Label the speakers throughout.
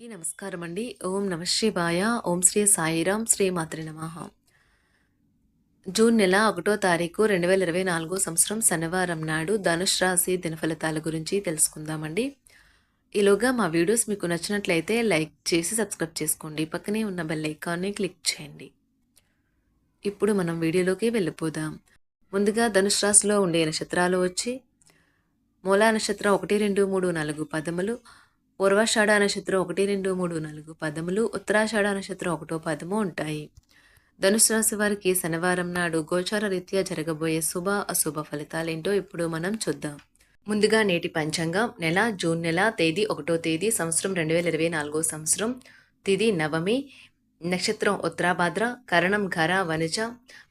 Speaker 1: అందరికీ నమస్కారం అండి ఓం నమ శివాయ. ఓం శ్రీ సాయిరాం శ్రీ మాత్రి నమ. జూన్ నెల ఒకటో తారీఖు రెండు వేల ఇరవై నాలుగో సంవత్సరం శనివారం నాడు ధనుష్ రాశి దినఫలితాల గురించి తెలుసుకుందామండి. ఈలోగా మా వీడియోస్ మీకు నచ్చినట్లయితే లైక్ చేసి సబ్స్క్రైబ్ చేసుకోండి. పక్కనే ఉన్న బెల్ ఐకాన్ని క్లిక్ చేయండి. ఇప్పుడు మనం వీడియోలోకి వెళ్ళిపోదాం. ముందుగా ధనుష్ రాశిలో ఉండే నక్షత్రాలు వచ్చి మూలా నక్షత్రం ఒకటి రెండు మూడు నాలుగు పదములు పూర్వాషాఢ నక్షత్రం ఒకటి రెండు మూడు నాలుగు పదములు ఉత్తరాషాఢ నక్షత్రం ఒకటో పదము ఉంటాయి. ధనుసు రాశి వారికి శనివారం నాడు గోచార రీత్యా జరగబోయే శుభ అశుభ ఫలితాలేంటో ఇప్పుడు మనం చూద్దాం. ముందుగా నేటి పంచాంగం. నెల జూన్ నెల తేదీ ఒకటో తేదీ సంవత్సరం రెండు వేల ఇరవై నాలుగో సంవత్సరం. తిది నవమి. నక్షత్రం ఉత్తరాభాద్ర. కరణం ఘర వనజ.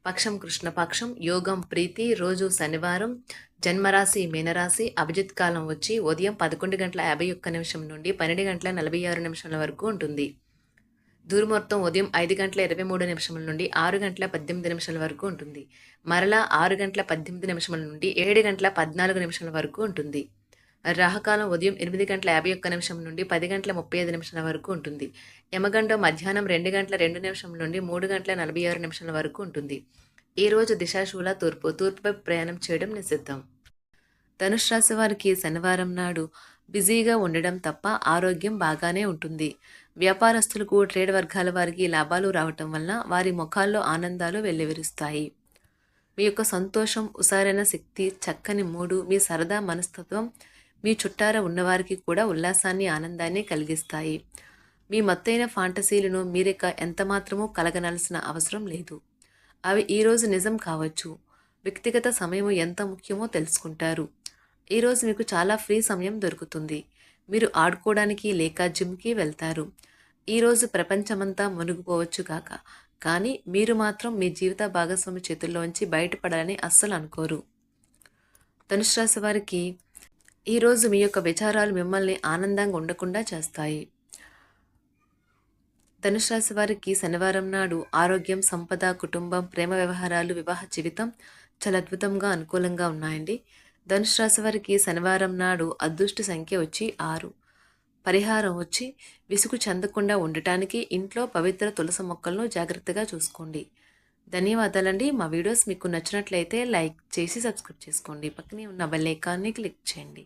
Speaker 1: పక్షం కృష్ణపక్షం. యోగం ప్రీతి. రోజు శనివారం. జన్మరాశి మీనరాశి అభిజిత్ కాలం వచ్చి ఉదయం పదకొండు గంటల యాభై ఒక్క నిమిషం నుండి పన్నెండు గంటల నలభై ఆరు నిమిషాల వరకు ఉంటుంది. దూరమొత్తం ఉదయం ఐదు గంటల ఇరవై మూడు నిమిషముల నుండి ఆరు గంటల పద్దెనిమిది నిమిషాల వరకు ఉంటుంది. మరలా ఆరు గంటల పద్దెనిమిది నిమిషముల నుండి ఏడు గంటల పద్నాలుగు నిమిషాల వరకు ఉంటుంది. రాహకాలం ఉదయం ఎనిమిది గంటల యాభై ఒక్క నిమిషం నుండి పది గంటల ముప్పై ఐదు నిమిషాల వరకు ఉంటుంది. యమగండం మధ్యాహ్నం రెండు గంటల రెండు నిమిషం నుండి మూడు గంటల నలభై ఆరు నిమిషాల వరకు ఉంటుంది. ఈ రోజు దిశాశూల తూర్పు తూర్పుపై ప్రయాణం చేయడం నిషిద్ధం. ధనుష్ రాశి వారికి శనివారం నాడు బిజీగా ఉండడం తప్ప ఆరోగ్యం బాగానే ఉంటుంది. వ్యాపారస్తులకు ట్రేడ్ వర్గాల వారికి లాభాలు రావటం వలన వారి ముఖాల్లో ఆనందాలు వెల్లివిరుస్తాయి. మీ యొక్క సంతోషం ఉసారైన శక్తి చక్కని మూడు మీ సరదా మనస్తత్వం మీ చుట్టార ఉన్నవారికి కూడా ఉల్లాసాన్ని ఆనందాన్ని కలిగిస్తాయి. మీ మత్తైన ఫాంటసీలను మీరిక ఎంతమాత్రమూ కలగనాల్సిన అవసరం లేదు. అవి ఈరోజు నిజం కావచ్చు. వ్యక్తిగత సమయం ఎంత ముఖ్యమో తెలుసుకుంటారు. ఈరోజు మీకు చాలా ఫ్రీ సమయం దొరుకుతుంది. మీరు ఆడుకోవడానికి లేక జిమ్కి వెళ్తారు. ఈరోజు ప్రపంచమంతా మునిగిపోవచ్చు కాక. కానీ మీరు మాత్రం మీ జీవిత భాగస్వామి చేతుల్లోంచి బయటపడాలని అస్సలు అనుకోరు. ధనుసు రాశి వారికి ఈరోజు మీ యొక్క విచారాలు మిమ్మల్ని ఆనందంగా ఉండకుండా చేస్తాయి. ధనుసు రాశి వారికి శనివారం నాడు ఆరోగ్యం సంపద కుటుంబం ప్రేమ వ్యవహారాలు వివాహ జీవితం చాలా అద్భుతంగా అనుకూలంగా ఉన్నాయండి. ధనుసు రాశి వారికి శనివారం నాడు అదృష్ట సంఖ్య వచ్చి ఆరు. పరిహారం వచ్చి విసుగు చెందకుండా ఉండటానికి ఇంట్లో పవిత్ర తులసి మొక్కలను జాగ్రత్తగా చూసుకోండి. ధన్యవాదాలండి. మా వీడియోస్ మీకు నచ్చినట్లయితే లైక్ చేసి సబ్స్క్రైబ్ చేసుకోండి. పక్కనే ఉన్న బెల్ ఐకాన్ని క్లిక్ చేయండి.